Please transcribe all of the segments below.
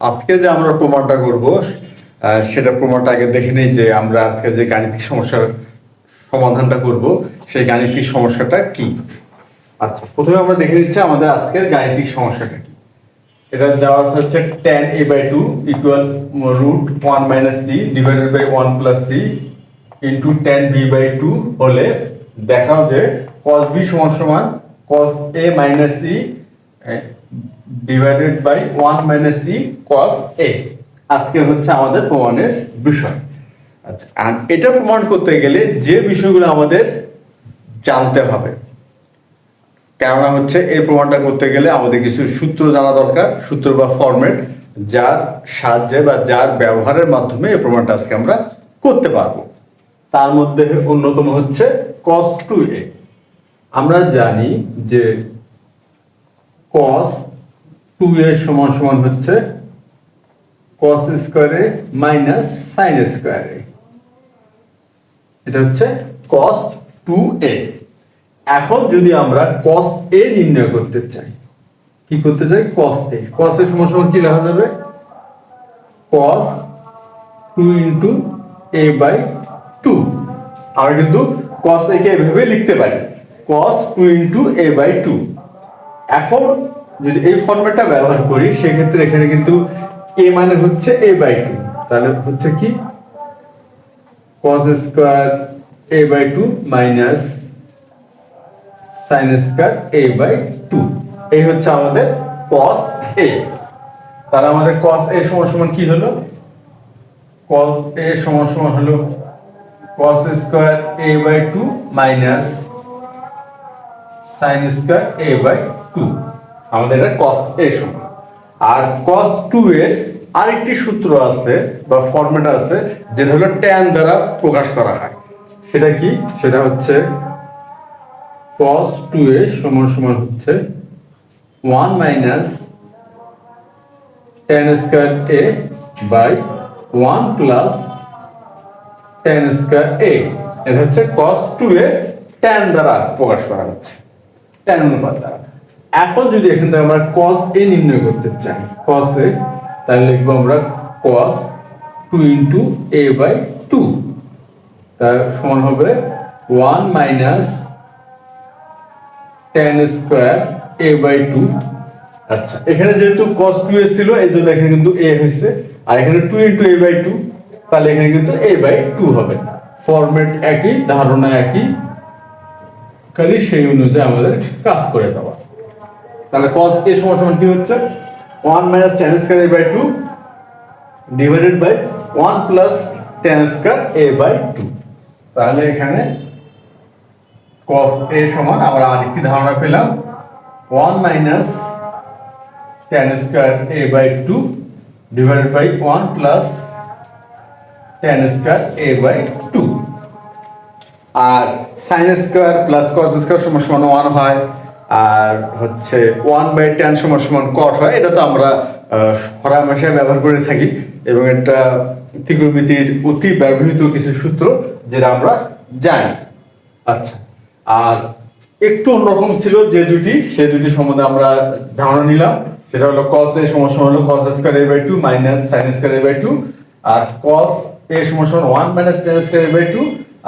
আজকে যে আমরা প্রমাণটা করব সেটা প্রমাণটা আগে দেখে নেই যে আমরা আজকে যে গাণিতিক সমস্যার সমাধানটা করব, সেই গাণিতিক সমস্যাটা কি? আচ্ছা প্রথমে আমরা দেখে নিচ্ছি আমাদের আজকের গাণিতিক সমস্যাটা কি। এটা দেওয়া আছে হচ্ছে tan a by two equal root one minus C divided by one plus C into tan B by two হলে দেখাও যে cos বি সমান সমান cos a minus C divided by one minus E cos A আজকে হচ্ছে আমাদের প্রমাণের বিষয়। আচ্ছা এটা প্রমাণ করতে গেলে যে বিষয়গুলো আমাদের জানতে হবে। কেননা হচ্ছে এই প্রমাণটা করতে গেলে আমাদের কিছু সূত্র জানা দরকার, সূত্র বা ফরম্যাট যার সাহায্যে বা যার ব্যবহারের মাধ্যমে এই প্রমাণটা আজকে আমরা করতে পারব। তার মধ্যে অন্যতম হচ্ছে cos টু এ আমরা জানি যে cos টু এ সমান সমান হচ্ছে cos স্কোয়ারে মাইনাস সাইন স্কোয়ারে এটা হচ্ছে cos টু এ এখন যদি আমরা cos a নির্ণয় করতে চাই, কি করতে চাই? cos a cos a সমান সমান কি লেখা যাবে? cos 2 ইনটু a বাই 2 আমরা কিন্তু cos a কে এভাবে লিখতে পারি। cos 2 ইনটু a বাই 2 এখন যদি এই ফর্মেটটা ব্যবহার করি, সেক্ষেত্রে এখানে কিন্তু এ মানে হচ্ছে এ বাই টু তাহলে হচ্ছে কি? Cos square A by two minus sine square A by two এই হচ্ছে আমাদের কস এ তাহলে আমাদের কস a সমান সমান কি হলো? কস এ সমান সমান হলো cos square a by two minus sine square A by 2 আমাদের এটা cos a সমান। আর cos 2 এর আরেকটি সূত্র আছে, বা ফরম্যাট আছে, যেটা হলো tan দ্বারা প্রকাশ করা হয়। সেটা কি? সেটা হচ্ছে cos 2a সমান সমান হচ্ছে one minus tan square A by one plus tan square A এটা হচ্ছে কস টু এ ট্যান দ্বারা প্রকাশ করা হচ্ছে ট্যান অনুপাত দ্বারা। এখন যদি এখান থেকে আমরা cos a নির্ণয় করতে চাই, cos a, তাহলে লিখব আমরা cos 2 ইনটু a বাই 2 তার সমান হবে 1 minus tan square a by 2 আচ্ছা এখানে যেহেতু কস টু এ ছিল, এই জন্য এখানে কিন্তু এ হয়েছে। আর এখানে two into A by two তাহলে এখানে কিন্তু এ বাই টু হবে। ফরম্যাট একই, ধারণা একই। খালি সেই অনুযায়ী আমাদের কাজ করে দেওয়া। তাহলে cos a সমান সমান কি হচ্ছে? 1 minus tan square a by 2 divided by 1 plus tan square a by 2 তাহলে এখানে cos a সমান আমরা আরেকটি ধারণা পেলাম। 1 minus tan square a by 2 divided by 1 plus tan square a by 2 আর sin স্কয়ার cos স্কয়ার সমান সমান 1 হয়। আর হচ্ছে ওয়ান বাই টেন সমান সমান কট হয়, এটা তো আমরা হরামেশায় ব্যবহার করে থাকি এবং এটা ত্রিকোণমিতির অতি ব্যবহৃত কিছু সূত্র যেটা আমরা জানি। আচ্ছা আর একটু অন্যরকম ছিল যে দুটি সে দুটি সম্বন্ধে আমরা ধারণা নিলাম। সেটা হলো কস সমান সমান হলো cos square a by two minus sin square a by two R cos a সমান 1 minus tan square a by two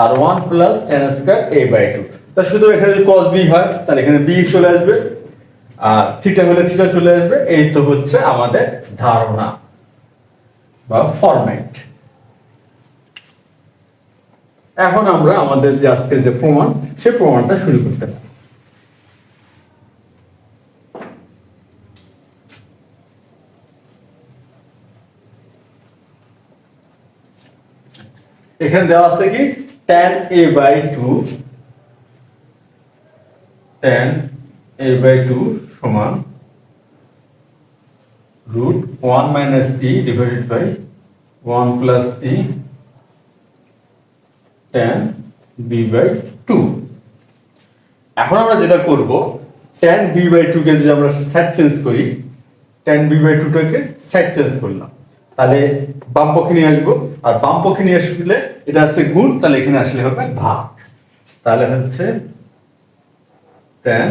R one plus tan square A by 2 তা শুধু এখানে যদি cos b হয়, তাহলে এখানে b চলে আসবে। আর থিটা হলে থিটা চলে আসবে। এই তো হচ্ছে আমাদের ধারণা বা ফরম্যাট এখন আমরা আমাদের যে আজকে যে প্রমাণ, সেই প্রমাণটা শুরু করতে পারি। এখানে দেওয়া আছে কি, tan a by two tan a by two সমান root one minus E divided by one plus E tan b by two এখন আমরা যেটা করব, tan b বাই টু কে যদি আমরা সেট চেঞ্জ করি, tan b বাই টুটাকে সেট চেঞ্জ করলাম। তাহলে বাম পক্ষে নিয়ে আসব, আর বাম পক্ষে নিয়ে আসলে এটা আসছে গুণ, তাহলে এখানে আসলে হবে ভাগ। তাহলে হচ্ছে tan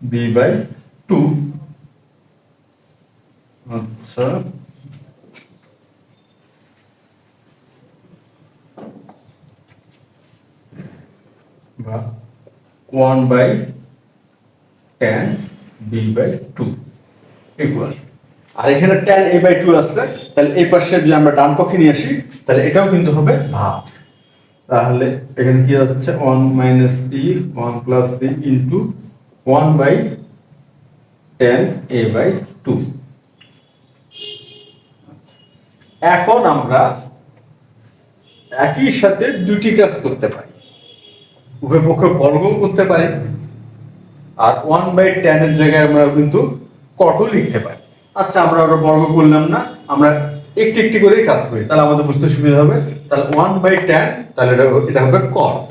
b বাই টু আচ্ছা। বা one by tan b by two equal আর এখানে tan a by 2 আছে, তাহলে এই পাশে যদি আমরা ডান পক্ষে নিয়ে আসি, তাহলে এটাও কিন্তু হবে ভাগ। তাহলে এখানে কি আসছে? One minus E one plus E into one by tan A by two এখন আমরা একই সাথে দুটি কাজ করতে পারি। উভয় পক্ষে বর্গ করতে পারি। আর ওয়ান বাই টেনের জায়গায় আমরা কিন্তু কটও লিখতে পারি। আচ্ছা আমরা বর্গ করলাম না। আমরা একটি একটি করেই কাজ করি। তাহলে আমাদের বুঝতে সুবিধা হবে। তাহলে ওয়ান বাই টেন তাহলে এটা এটা হবে কট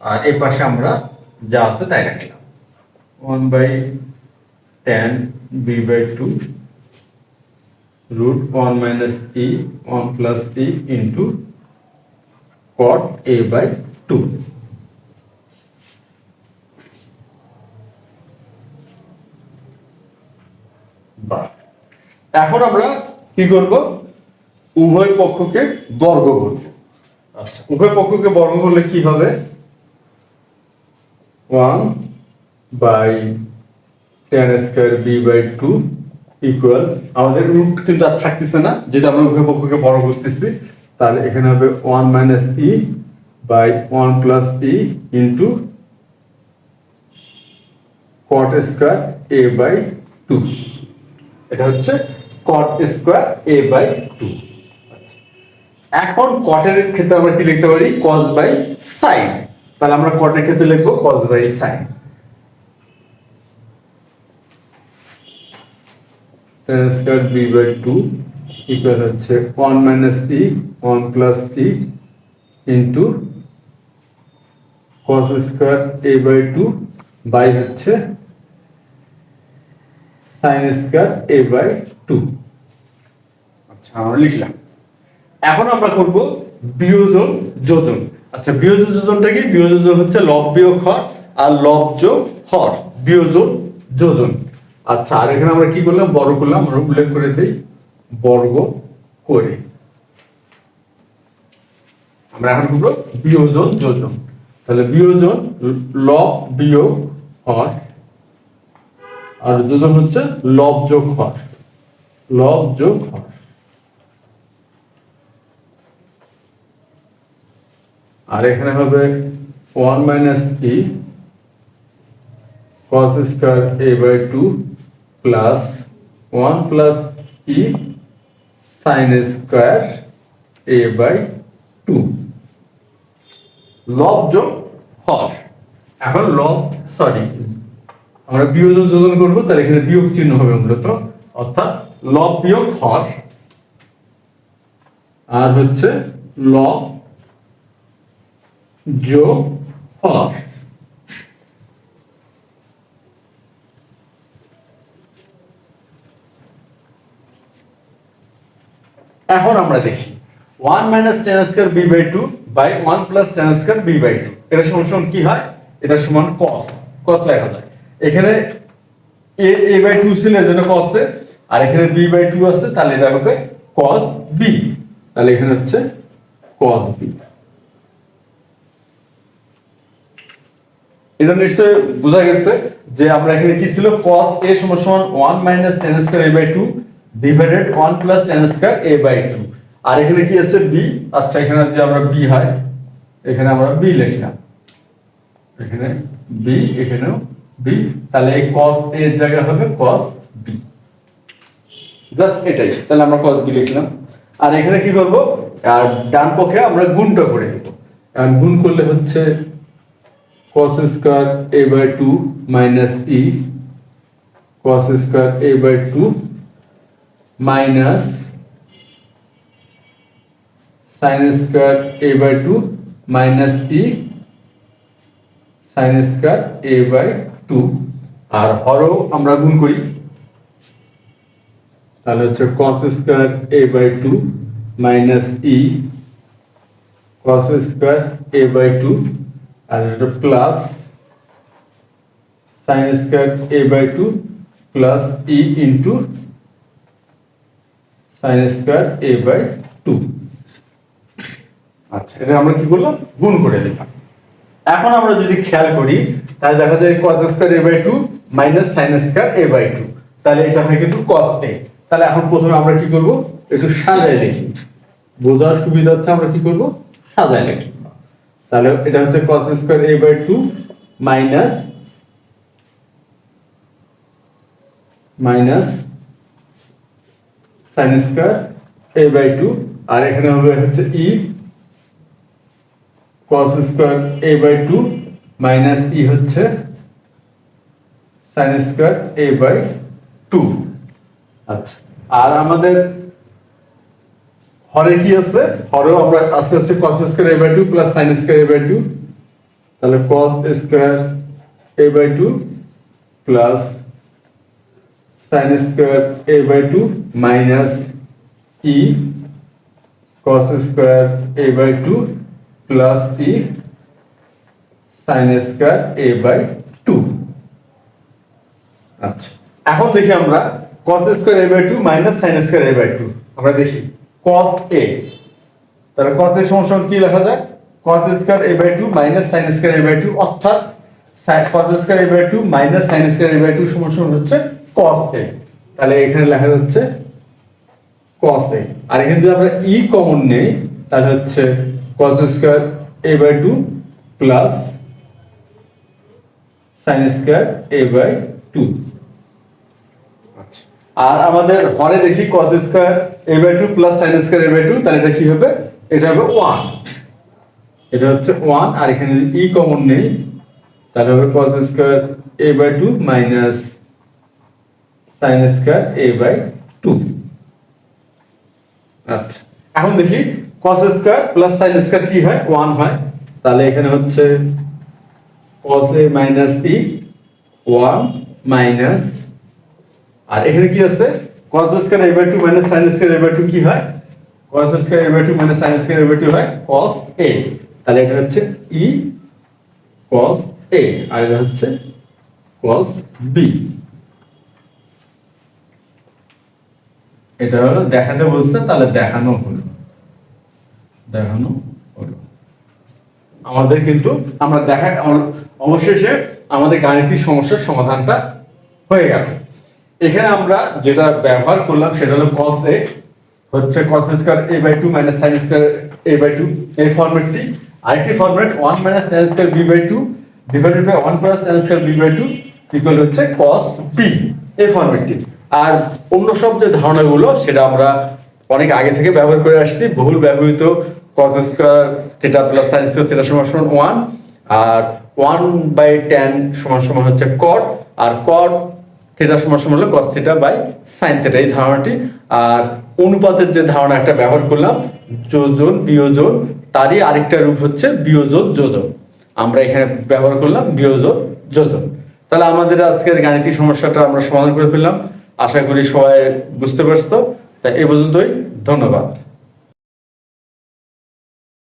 আর এই পাশে আমরা যা আছে তাই রাখলাম one by tan B by two root 1 minus e 1 plus into cot a by 2 বাহ। এখন আমরা কি করব? উভয় পক্ষকে বর্গ করব। আচ্ছা। উভয় পক্ষকে বর্গ করলে কি হবে? One by tan square B by two equal আমাদের রুট কিন্তু আর থাকতেছে না যেটা আমরা উভয় পক্ষকে বড় করতেছি তাহলে এখানে হবে one minus E by one plus E into cot square A by two. এটা হচ্ছে cot square A by two এখন কটের ক্ষেত্রে আমরা কি লিখতে পারি? কস বাই সাইন তাহলে আমরা কটের ক্ষেত্রে লিখব cos by sine tan square B by two equal হচ্ছে one minus E one plus E into cos square A by two by হচ্ছে সাইন স্কয়ার এ বাই আচ্ছা আমরা লিখলাম। এখন আমরা করব বিয়োজন যোজন। আচ্ছা বিয়োজন যোজনটা কি? বিয়োজন যোজন হচ্ছে লব বিয়োগ হর আর লব যোগ হর। বিয়োজন যোজন। আচ্ছা আর এখানে আমরা কি করলাম? বর্গ করলাম। আমরা উল্লেখ করে দিই। বর্গ করে। আমরা এখন করব বিয়োজন যোজন। তাহলে বিয়োজন লব বিয়োগ হর। আর যোজন হচ্ছে লব যোগ হর। লব যোগ আর এখানে হবে one minus E cos square a by two plus one plus E sine square a by two. লব যোগ হর। এখন লব, সরি, আমরা বিয়োজন যোজন করব, তাহলে এখানে বিয়োগ চিহ্ন হবে মূলত। অর্থাৎ লব বিয়োগ হর আর হচ্ছে লব যোগ হর এখন আমরা দেখি one minus tan square B by two by one plus tan square B by two এটা সমান সমান কি হয়? এটা সমান কস কস লেখা যায়। এখানে এ এ বাই টু ছিল, এজন্য কস আর এখানে বি বাই টু আছে, তাহলে এটা হবে কস বি তাহলে এখানে হচ্ছে কস বি এটা নিশ্চয়ই বোঝা গেছে যে আমরা এখানে কি ছিল? cos a সমান সমান 1 minus tan square a by two divided 1 plus tan square a by two আর এখানে কি আছে? B আচ্ছা এখানে যে আমরা b হয়, এখানে আমরা b লিখলাম। এখানে b, এখানেও b তাহলে এই a এর জায়গায় হবে b জাস্ট এটাই। তাহলে আমরা cos b লিখলাম? আর এখানে কি করব? আর ডান পক্ষে আমরা গুণটা করে দেব আর গুণ করলে হচ্ছে cos square a by two minus e cos square a by two minus sin square a by two minus e sin square a by two আর হরও আমরা গুণ করি। তাহলে হচ্ছে cos square a by two minus e cos square a by two আর এটা plus sine square a by two plus e into sine square a by two আচ্ছা এটা আমরা কি করলাম? গুণ করে দিলাম এখন আমরা যদি খেয়াল করি, তাহলে দেখা যায় cos square a by two minus sine square a by two তাহলে এটা হয় কিন্তু cos a তাহলে এখন প্রথমে আমরা কি করব? একটু সাজায় লিখি বোঝার সুবিধার্থে আমরা কি করব? সাজায় লিখি তাহলে এটা হচ্ছে cos square a by two minus minus sine square a by two আর এখানে হবে হচ্ছে e cos square a by two minus e হচ্ছে sine square a by two আচ্ছা। আর আমাদের হরে কি আছে? হরেও আমরা আছে হচ্ছে cos square a by two plus sine square a by two তাহলে cos square a by two plus sine square a by two minus E cos square a by two plus E sine square a by two আচ্ছা। এখন দেখি আমরা cos square a by two minus sine square a by two আমরা দেখি, cos a তাহলে cos এর সমান কি লেখা যায়? cos square a by two minus sine square a by two অর্থাৎ sin- cos square a by two minus sine square a by two সমান সমান হচ্ছে cos a তাহলে এখানে লেখা যাচ্ছে cos a আর এখানে যদি আমরা ই কমন নেই, তাহলে হচ্ছে cos square a by two plus sine square a by two আর আমাদের হরে দেখি cos square a by two plus sine square a by two তাহলে এটা কি হবে? এটা হবে ওয়ান এটা হচ্ছে ওয়ান আর এখানে যদি ই কমন নেই, তাহলে হবে cos square a by two minus sine square a by two আচ্ছা এখন দেখি cos square plus sine square কি হয়? ওয়ান হয়। তাহলে এখানে হচ্ছে cos a minus e one minus আর এখানে কি আছে? cos square a by two minus sine square a by two কি হয়? cos square a by two minus sine square a by two হয় cos a তাহলে এটা হচ্ছে ই cos a আর এটা হচ্ছে cos b এটা হলো দেখাতে বলছে, তাহলে দেখানো হলো। দেখানো হলো। আমাদের কিন্তু আমরা দেখা অবশেষে আমাদের গাণিতিক সমস্যার সমাধানটা হয়ে গেল। এখানে আমরা যেটা ব্যবহার করলাম সেটা হলো cos a, হচ্ছে cos square a by two minus sine square a by two এই ফরম্যাটটি আরেকটি format one minus tan square b by two divided by one plus tan square b by two equal হচ্ছে cos b এই ফরম্যাটটি আর অন্য সব যে ধারণাগুলো, সেটা আমরা অনেক আগে থেকে ব্যবহার করে আসছি। বহুল ব্যবহৃত cos square theta plus sine square theta সমান সমান ওয়ান আর ওয়ান বাই টেন সমান সমান হচ্ছে কট আর কট থিটা সমান সমান হলো cos theta by sine theta এই ধারণাটি। আর অনুপাতের যে ধারণা একটা ব্যবহার করলাম, যোজন, বিয়োজন, তারই আরেকটা রূপ হচ্ছে বিয়োজন, যোজন। আমরা এখানে ব্যবহার করলাম বিয়োজন, যোজন। তাহলে আমাদের আজকের গাণিতিক সমস্যাটা আমরা সমাধান করে ফেললাম। আশা করি সবাই বুঝতে পারছ। তাই এই পর্যন্তই, ধন্যবাদ।